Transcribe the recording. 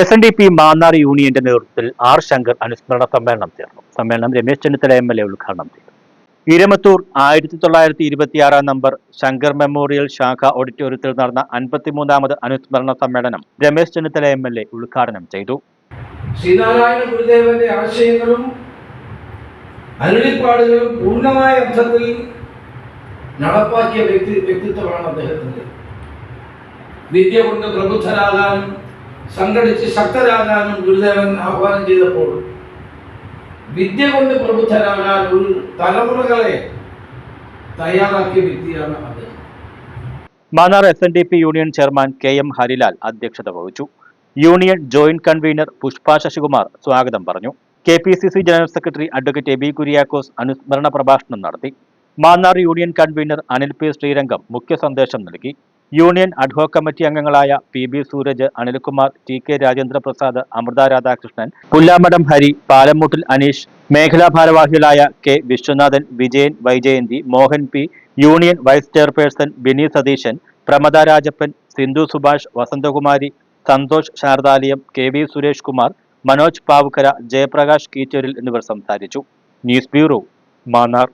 S N D P Mannar യൂണിയന്റെ നേതൃത്വത്തിൽ R Shankar അനുസ്മരണ സമ്മേളനം ചേർന്നു. സമ്മേളനം Ramesh Chennithala M L A ഉദ്ഘാടനം ചെയ്തു. ഇരമത്തൂർ ആയിരത്തി തൊള്ളായിരത്തി ഇരുപത്തിയാറാം നമ്പർ ശങ്കർ മെമ്മോറിയൽ ശാഖ ഓഡിറ്റോറിയത്തിൽ നടന്ന അൻപത്തിമൂന്നാമത് അനുസ്മരണ സമ്മേളനം Ramesh Chennithala M L A ഉദ്ഘാടനം ചെയ്തു. ശ്രീനാരായണ ഗുരുദേവന്റെ ആശയങ്ങളും അരുളിപ്പാടുകളും പൂർണമായ അർത്ഥത്തിൽ നടപ്പാക്കിയ വ്യക്തി വ്യക്തിത്വമാണ് അദ്ദേഹത്തിന്റെ. വിദ്യ കൊണ്ട് പ്രബുദ്ധരാകാനും സംഘടിച്ച് ശക്തരാകാനും ഗുരുദേവൻ ആഹ്വാനം ചെയ്തപ്പോൾ വിദ്യ കൊണ്ട് പ്രബുദ്ധരാകാൻ ഒരു തലമുറകളെ തയ്യാറാക്കിയ വ്യക്തിയാണ് അദ്ദേഹം. Mannar S N D P union chairman K M Harilal അധ്യക്ഷത വഹിച്ചു. Union joint convener Pushpa Sasikumar സ്വാഗതം പറഞ്ഞു. K P C C general secretary advocate A B Kuriakose അനുസ്മരണ പ്രഭാഷണം നടത്തി. Mannar union convener Anil P Sreerangam മുഖ്യ സന്ദേശം നൽകി. യൂണിയൻ അഡ്ഹോക് കമ്മിറ്റി അംഗങ്ങളായ P B Sooraj Anilkumar T K Rajendra Prasad Amrutha Radhakrishnan Pullamadam Hari Palamoottil Aneesh മേഖലാ ഭാരവാഹികളായ K Viswanathan Vijayan Vaijayanthi Mohan P union vice chairperson Bini Satheesan Pramada Rajappan Sindhu Subhash Vasanthakumari Santhosh Saradalayam K V Suresh Kumar Manoj Pavukkara Jayaprakash കീറ്റൂരിൽ എന്നിവർ സംസാരിച്ചു. News bureau Mannar.